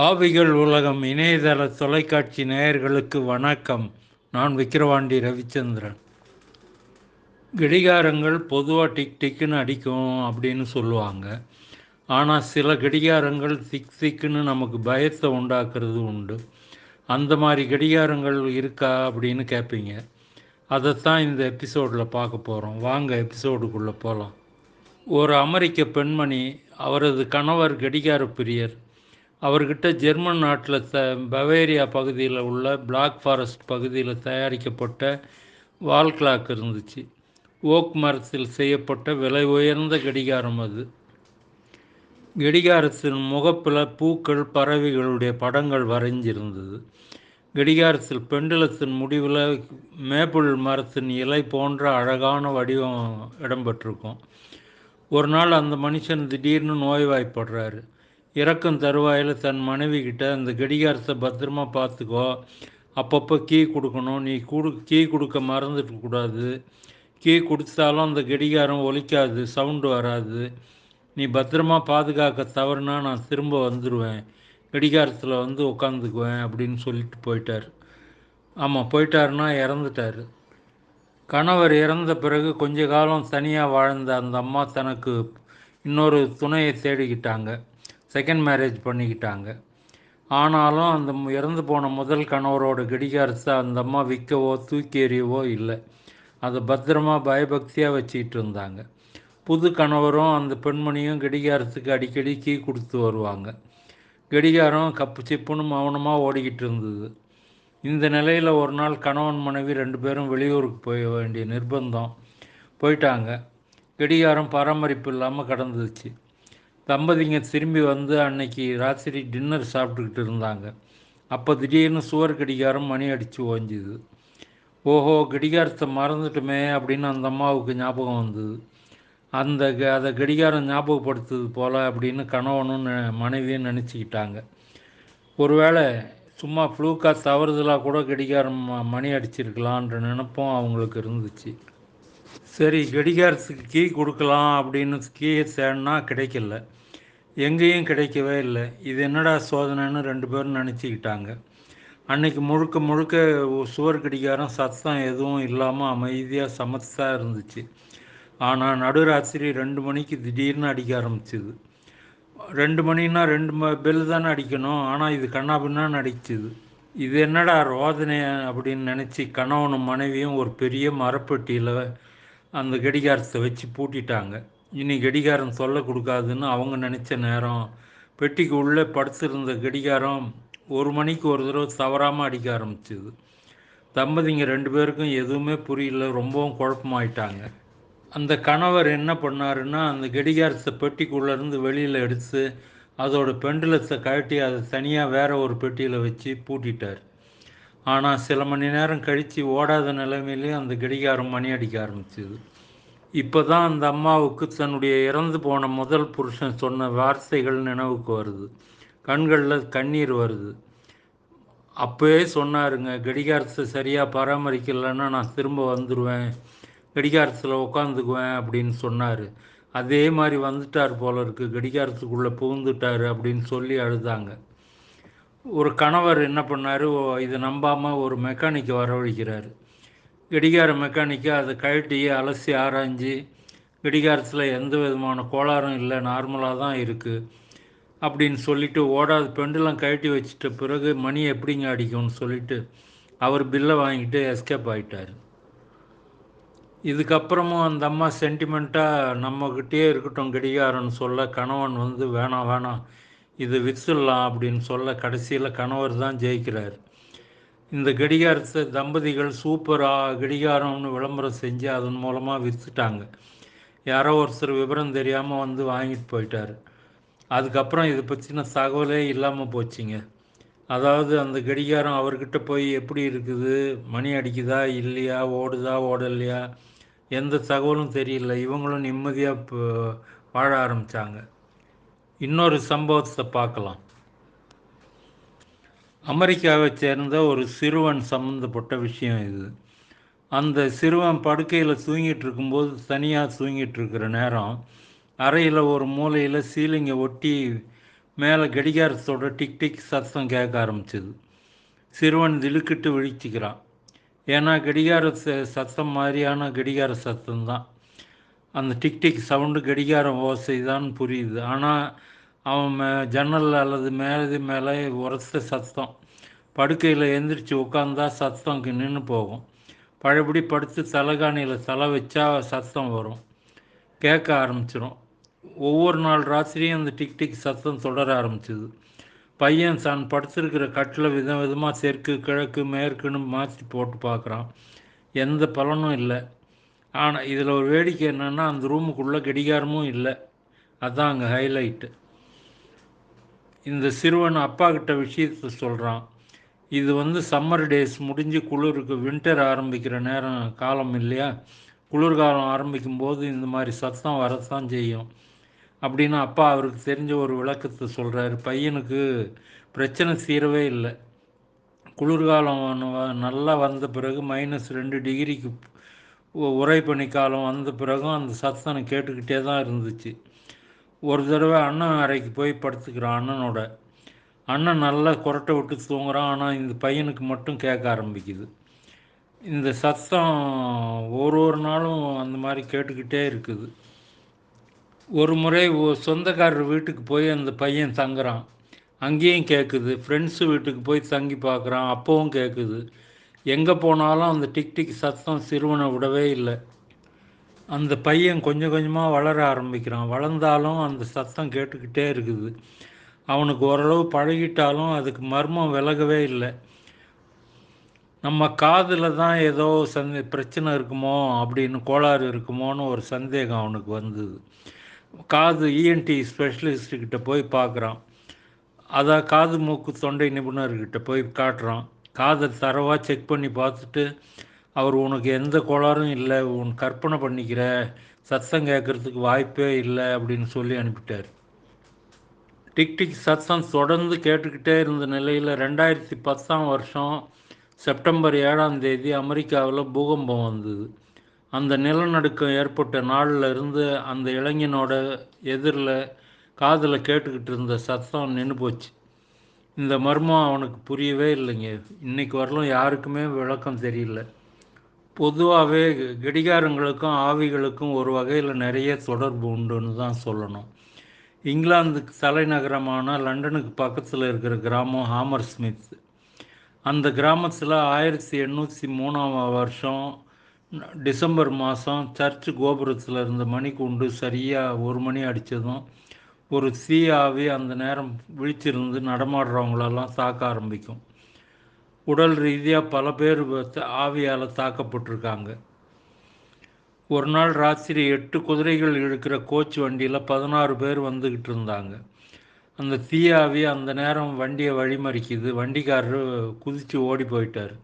ஆவிகள் உலகம் இணையதள தொலைக்காட்சி நேயர்களுக்கு வணக்கம். நான் விக்கிரவாண்டி ரவிச்சந்திரன். கடிகாரங்கள் பொதுவாக டிக் டிக்குன்னு அடிக்கும் அப்படின்னு சொல்லுவாங்க. ஆனால் சில கடிகாரங்கள் திக் திக்குன்னு நமக்கு பயத்தை உண்டாக்குறது உண்டு. அந்த மாதிரி கடிகாரங்கள் இருக்கா அப்படின்னு கேட்பீங்க அதைத்தான் இந்த எபிசோடில் பார்க்க போகிறோம் வாங்க எபிசோடுக்குள்ளே போகலாம் ஒரு அமெரிக்க பெண்மணி அவரது கணவர் கடிகார பிரியர் அவர்கிட்ட ஜெர்மன் நாட்டில் த பவேரியா பகுதியில் உள்ள பிளாக் ஃபாரஸ்ட் பகுதியில் தயாரிக்கப்பட்ட வால் கிளாக் இருந்துச்சு. ஓக் மரத்தில் செய்யப்பட்ட விலை உயர்ந்த கடிகாரம் அது. கடிகாரத்தின் முகப்பில் பூக்கள் பறவைகளுடைய படங்கள் வரைஞ்சிருந்தது. கடிகாரத்தில் பெண்டலத்தின் முடிவில் மேப்பிள் மரத்தின் இலை போன்ற அழகான வடிவம் இடம்பெற்றிருக்கும். ஒரு நாள் அந்த மனுஷன் திடீர்னு நோய்வாய்ப்படுறாரு. இறக்கும் தருவாயில் தன் மனைவி கிட்ட அந்த கடிகாரத்தை பத்திரமா பார்த்துக்கோ. அப்பப்போ கீ கொடுக்கணும். நீ கொடு கீ கொடுக்க மறந்துட்டு கூடாது. கீ கொடுத்தாலும் அந்த கடிகாரம் ஒலிக்காது சவுண்டு வராது. நீ பத்திரமா பாதுகாக்க தவறுனா நான் திரும்ப வந்துடுவேன் கடிகாரத்தில் வந்து உட்காந்துக்குவேன் அப்படின்னு சொல்லிட்டு போயிட்டார். ஆமாம் போயிட்டாருன்னா இறந்துட்டார். கணவர் இறந்த பிறகு கொஞ்ச காலம் தனியாக வாழ்ந்த அந்த அம்மா தனக்கு இன்னொரு துணையை தேடிக்கிட்டாங்க. செகண்ட் மேரேஜ் பண்ணிக்கிட்டாங்க. ஆனாலும் அந்த இறந்து போன முதல் கணவரோட கடிகாரத்தை அந்த அம்மா விற்கவோ தூக்கி எறியவோ இல்லை. அதை பத்திரமா பயபக்தியாக வச்சுக்கிட்டு இருந்தாங்க. புது கணவரும் அந்த பெண்மணியும் கடிகாரத்துக்கு அடிக்கடி கீ கொடுத்து வருவாங்க. கடிகாரம் கப்பு சிப்புன்னு மௌனமாக ஓடிக்கிட்டு இருந்தது. இந்த நிலையில் ஒரு நாள் கணவன் மனைவி ரெண்டு பேரும் வெளியூருக்கு போய வேண்டிய நிர்பந்தம் போயிட்டாங்க. கடிகாரம் பராமரிப்பு இல்லாமல் கடந்துச்சு. தம்பதிங்க திரும்பி வந்து அன்னைக்கு ராத்திரி டின்னர் சாப்பிட்டுக்கிட்டு இருந்தாங்க. அப்போ திடீர்னு சுவர் கடிகாரம் மணி அடித்து ஓஞ்சுது. ஓஹோ கடிகாரத்தை மறந்துட்டுமே அப்படின்னு அந்த அம்மாவுக்கு ஞாபகம் வந்தது. அந்த அதை கடிகாரம் ஞாபகப்படுத்துது போல் அப்படின்னு கணவனும் மனைவியும் நினச்சிக்கிட்டாங்க. ஒருவேளை சும்மா ஃப்ளூக்கா தவறுதலாக கூட கடிகாரம் மணி அடிச்சிருக்கலான்ற நினப்பும் அவங்களுக்கு இருந்துச்சு. சரி கடிகாரத்துக்கு கீ கொடுக்கலாம் அப்படின்னு கீயை தேடினா கிடைக்கல. எங்கேயும் கிடைக்கவே இல்லை. இது என்னடா சோதனைன்னு ரெண்டு பேரும் நினச்சிக்கிட்டாங்க. அன்னைக்கு முழுக்க முழுக்க சுவர் கடிகாரம் சத்தம் எதுவும் இல்லாமல் அமைதியாக சமத்தாக இருந்துச்சு. ஆனால் நடுராத்திரி ரெண்டு மணிக்கு திடீர்னு அடிக்க ஆரம்பிச்சிது. ரெண்டு மணின்னா ரெண்டு ம பெல் தானே அடிக்கணும். ஆனால் இது கண்ணா பின்னான்னு அடிச்சுது. இது என்னடா ரோதனை அப்படின்னு நினச்சி கணவனும் மனைவியும் ஒரு பெரிய மரப்பெட்டியில் அந்த கடிகாரத்தை வச்சு பூட்டிட்டாங்க. இனி கடிகாரம் சொல்ல கொடுக்காதுன்னு அவங்க நினச்ச நேரம். பெட்டிக்கு உள்ளே படுத்திருந்த கடிகாரம் ஒரு மணிக்கு ஒரு தடவை தவறாமல் அடிக்க ஆரம்பிச்சுது. தம்பதிங்க ரெண்டு பேருக்கும் எதுவுமே புரியல ரொம்பவும் குழப்பமாயிட்டாங்க. அந்த கணவர் என்ன பண்ணாருன்னா அந்த கடிகாரத்தை பெட்டிக்குள்ளேருந்து வெளியில் எடுத்து அதோட பெண்டுலத்தை கழட்டி அதை தனியாக வேற ஒரு பெட்டியில் வச்சு பூட்டிட்டார். ஆனால் சில மணி நேரம் கழித்து ஓடாத நிலைமையிலேயே அந்த கடிகாரம் மணி அடிக்க ஆரம்பிச்சிது. இப்போ தான் அந்த அம்மாவுக்கு தன்னுடைய இறந்து போன முதல் புருஷன் சொன்ன வார்த்தைகள் நினைவுக்கு வருது. கண்களில் கண்ணீர் வருது. அப்போயே சொன்னாருங்க கடிகாரத்தை சரியாக பராமரிக்கலைன்னா நான் திரும்ப வந்துடுவேன் கடிகாரத்தில் உட்காந்துக்குவேன் அப்படின்னு சொன்னார். அதே மாதிரி வந்துட்டார் போல இருக்கு. கடிகாரத்துக்குள்ளே புகுந்துட்டார் அப்படின்னு சொல்லி அழுதாங்க. ஒரு கணவர் என்ன பண்ணார்? இதை நம்பாமல் ஒரு மெக்கானிக்கை வரவழைக்கிறார். கடிகார மெக்கானிக்கை அதை கழட்டி அலசி ஆராய்ஞ்சு கடிகாரத்தில் எந்த விதமான கோளாறும் இல்லை நார்மலாக தான் இருக்குது அப்படின்னு சொல்லிட்டு ஓடாத பெண்டெல்லாம் கழட்டி வச்சிட்ட பிறகு மணி எப்படிங்க அடிக்கும்னு சொல்லிட்டு அவர் பில்லை வாங்கிட்டு எஸ்கேப் ஆகிட்டார் இதுக்கப்புறமும் அந்த அம்மா சென்டிமெண்ட்டாக நம்மக்கிட்டே இருக்கட்டும் கடிகாரம்னு சொல்ல கணவன் வந்து வேணாம் வேணாம் இது வித்துடலாம் அப்படின்னு சொல்ல கடைசியில் கணவர் தான் ஜெயிக்கிறார். இந்த கடிகாரத்தை தம்பதிகள் சூப்பராக கடிகாரம்னு விளம்பரம் செஞ்சு அதன் மூலமாக விற்றுட்டாங்க யாரோ ஒருத்தர் விவரம் தெரியாமல் வந்து வாங்கிட்டு போயிட்டார். அதுக்கப்புறம் இதை பற்றின தகவலே இல்லாமல் போச்சுங்க. அதாவது அந்த கடிகாரம் அவர்கிட்ட போய் எப்படி இருக்குது? மணி அடிக்குதா? இல்லையா? ஓடுதா? ஓடலையா? எந்த தகவலும் தெரியல. இவங்களும் நிம்மதியாக வாழ ஆரம்பித்தாங்க இன்னொரு சம்பவத்தை பார்க்கலாம். அமெரிக்காவை சேர்ந்த ஒரு சிறுவன் சம்மந்தப்பட்ட விஷயம் இது. அந்த சிறுவன் படுக்கையில் தூங்கிட்டு இருக்கும்போது தனியாக தூங்கிட்டு இருக்கிற நேரம் அறையில் ஒரு மூலையில் சீலிங்கை ஒட்டி மேலே கடிகாரத்தோட டிக் டிக் சத்தம் கேட்க ஆரம்பிச்சது. சிறுவன் திடுக்கிட்டு விழிச்சிக்கிறான். ஏன்னா கடிகார சத்தம் மாதிரியான கடிகார சத்தம் தான். அந்த டிக் டிக் சவுண்டு கடிகாரம் ஓசை தான் புரியுது. ஆனால் அவன் மே ஜன்னல் அல்லது மேலே மேலே உரத்த சத்தம். படுக்கையில் எந்திரிச்சு உட்காந்தா சத்தம் நின்று போகும். பழையபடி படுத்து தலைகாணியில் தலை வச்சா சத்தம் வரும். கேட்க ஆரம்பிச்சிடும் ஒவ்வொரு நாள் ராத்திரியும் அந்த டிக் டிக் சத்தம் தொடர ஆரம்பிச்சிது. பையன் தான் படுத்திருக்கிற கட்டில் விதம் விதமாக தெற்கு கிழக்கு மேற்குன்னு மாற்றி போட்டு பார்க்குறான். எந்த பலனும் இல்லை. ஆனால் இதில் ஒரு வேடிக்கை என்னென்னா அந்த ரூமுக்குள்ளே கடிகாரமும் இல்லை. அதான் அங்கே ஹைலைட்டு இந்த சிறுவன் அப்பா கிட்ட விஷயத்த சொல்கிறான் இது வந்து சம்மர் டேஸ் முடிஞ்சு குளிருக்கு வின்டர் ஆரம்பிக்கிற நேரம் காலம் இல்லையா? குளிர்காலம் ஆரம்பிக்கும் போது இந்த மாதிரி சத்தம் வரத்தான் செய்யும். அப்படின்னு அப்பா அவருக்கு தெரிஞ்ச ஒரு விளக்கத்தை சொல்கிறாரு பையனுக்கு பிரச்சனை தீரவே இல்லை. குளிர்காலம் நல்லா வந்த பிறகு மைனஸ் ரெண்டு டிகிரிக்கு உரை உறைபனி காலம் வந்த பிறகும் அந்த சத்தம் கேட்டுக்கிட்டே தான் இருந்துச்சு. ஒரு தடவை அண்ணன் அறைக்கு போய் படுத்துக்கிறான் அண்ணனோட அண்ணன் நல்லா குரட்டை விட்டு தூங்குறான். ஆனால் இந்த பையனுக்கு மட்டும் கேட்க ஆரம்பிக்குது. இந்த சத்தம் ஒரு ஒரு நாளும் அந்த மாதிரி கேட்டுக்கிட்டே இருக்குது. ஒரு முறை சொந்தக்காரர் வீட்டுக்கு போய் அந்த பையன் தங்குறான். அங்கேயும் கேட்குது. ஃப்ரெண்ட்ஸு வீட்டுக்கு போய் தங்கி பார்க்குறான். அப்போவும் கேட்குது. எங்கே போனாலும் அந்த டிக் டிக் சத்தம் சிறுவனை விடவே இல்லை. அந்த பையன் கொஞ்சம் கொஞ்சமாக வளர ஆரம்பிக்கிறான். வளர்ந்தாலும் அந்த சத்தம் கேட்டுக்கிட்டே இருக்குது. அவனுக்கு ஓரளவு பழகிட்டாலும் அதுக்கு மர்மம் விலகவே இல்லை. நம்ம காதில் தான் ஏதோ சந்தே பிரச்சனை இருக்குமோ அப்படின்னு கோளாறு இருக்குமோன்னு ஒரு சந்தேகம் அவனுக்கு வந்தது. காது இஎன்டி ஸ்பெஷலிஸ்ட்டுக்கிட்ட போய் பார்க்குறான் அதான் காது மூக்கு தொண்டை நிபுணர்கிட்ட போய் காட்டுறான். காதை தரவாக செக் பண்ணி பார்த்துட்டு அவர் உனக்கு எந்த கோளாறும் இல்லை உன் கற்பனை பண்ணிக்கிற சத்தம் கேட்குறதுக்கு வாய்ப்பே இல்லை அப்படின்னு சொல்லி அனுப்பிட்டார். டிக் டிக் சத்தம் தொடர்ந்து கேட்டுக்கிட்டே இருந்த நிலையில் ரெண்டாயிரத்தி பத்தாம் வருஷம் செப்டம்பர் ஏழாம் தேதி அமெரிக்காவில் பூகம்பம் வந்தது. அந்த நிலநடுக்கம் ஏற்பட்ட நாளில் இருந்து அந்த இளைஞனோட எதிரில் காதில் கேட்டுக்கிட்டு இருந்த சத்தம் நின்று போச்சு. இந்த மர்மம் அவனுக்கு புரியவே இல்லைங்க. இன்றைக்கி வரலும் யாருக்குமே விளக்கம் தெரியல. பொதுவாகவே கடிகாரங்களுக்கும் ஆவிகளுக்கும் ஒரு வகையில் நிறைய தொடர்பு உண்டுன்னு தான் சொல்லணும். இங்கிலாந்துக்கு தலைநகரமான லண்டனுக்கு பக்கத்தில் இருக்கிற கிராமம் ஹாமர் ஸ்மித் அந்த கிராமத்தில் ஆயிரத்தி எண்ணூற்றி மூணாம் வருஷம் டிசம்பர் மாதம் சர்ச் கோபுரத்தில் இருந்த மணிக்கூண்டு சரியாக ஒரு மணி அடித்ததும் ஒரு சீ ஆவி அந்த நேரம் விழிச்சிருந்து நடமாடுறவங்களெல்லாம் தாக்க ஆரம்பிக்கும். உடல் ரீதியாக பல பேர் ஆவியால் தாக்கப்பட்டிருக்காங்க. ஒரு நாள் ராத்திரி எட்டு குதிரைகள் இழுக்கிற கோச் வண்டியில் பதினாறு பேர் வந்துக்கிட்டு இருந்தாங்க. அந்த தீயாவி அந்த நேரம் வண்டியை வழிமறிக்குது. வண்டிக்காரர் குதித்து ஓடி போயிட்டார்.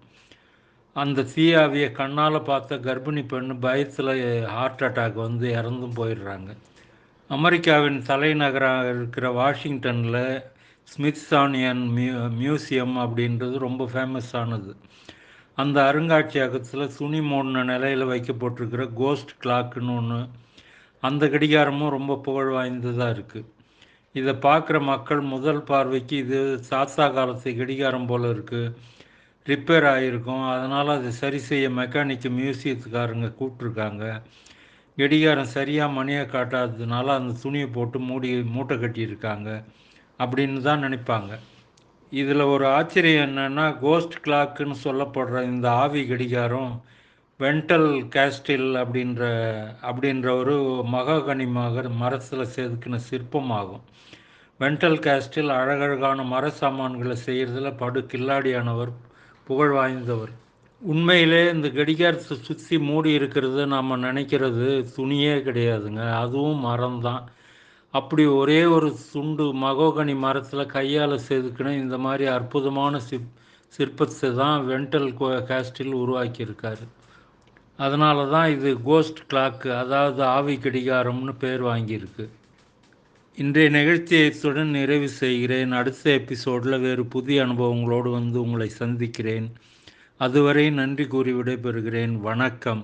அந்த தீயாவியை கண்ணால் பார்த்த கர்ப்பிணி பெண் பயத்தில் ஹார்ட் அட்டாக் வந்து இறந்தும் போயிடுறாங்க. அமெரிக்காவின் தலைநகராக இருக்கிற வாஷிங்டனில் ஸ்மித்சானியன் மியூ மியூசியம் அப்படின்றது ரொம்ப ஃபேமஸ் ஆனது. அந்த அருங்காட்சியகத்தில் துணி மூடின நிலையில் வைக்கப்பட்டிருக்கிற கோஸ்ட் கிளாக்குன்னு ஒன்று அந்த கடிகாரமும் ரொம்ப புகழ் வாய்ந்ததாக இருக்குது இதை பார்க்குற மக்கள் முதல் பார்வைக்கு இது சாத்தா காலத்து கடிகாரம் போல் இருக்குது ரிப்பேர் ஆகிருக்கும் அதனால் அதை சரி செய்ய மெக்கானிக்கு மியூசியத்துக்காரங்க கூப்பிட்ருக்காங்க கடிகாரம் சரியாக மணியை காட்டாததுனால அந்த துணியை போட்டு மூடி மூட்டை கட்டியிருக்காங்க. அப்படின்னு தான் நினைப்பாங்க. இதில் ஒரு ஆச்சரியம் என்னென்னா கோஸ்ட் கிளாக்குன்னு சொல்லப்படுற இந்த ஆவி கடிகாரம் வென்டல் கேஸ்டில் அப்படின்ற அப்படின்ற ஒரு மகாகனிமாக மரத்தில் செதுக்கின சிற்பமாகும். வென்டல் கேஸ்டில் அழகழகான மர சாமான்களை செய்கிறதுல படு கில்லாடியானவர் புகழ் வாய்ந்தவர். உண்மையிலே இந்த கடிகாரத்தை சுற்றி மூடி இருக்கிறது நாம் நினைக்கிறது துணியே கிடையாதுங்க. அதுவும் மரம்தான். அப்படி ஒரே ஒரு சுண்டு மகோகனி மரத்தில் கையால் செதுக்கின இந்த மாதிரி அற்புதமான சிற் சிற்பத்தை தான் வென்டல் கேஸ்டில் உருவாக்கியிருக்காரு. அதனால தான் இது கோஸ்ட் கிளாக்கு அதாவது ஆவி கடிகாரம்னு பேர் வாங்கியிருக்கு. இன்றைய நிகழ்ச்சியை இத்துடன் நிறைவு செய்கிறேன். அடுத்த எபிசோடில் வேறு புதிய அனுபவங்களோடு வந்து உங்களை சந்திக்கிறேன். அதுவரை நன்றி கூறி விடைபெறுகிறேன். வணக்கம்.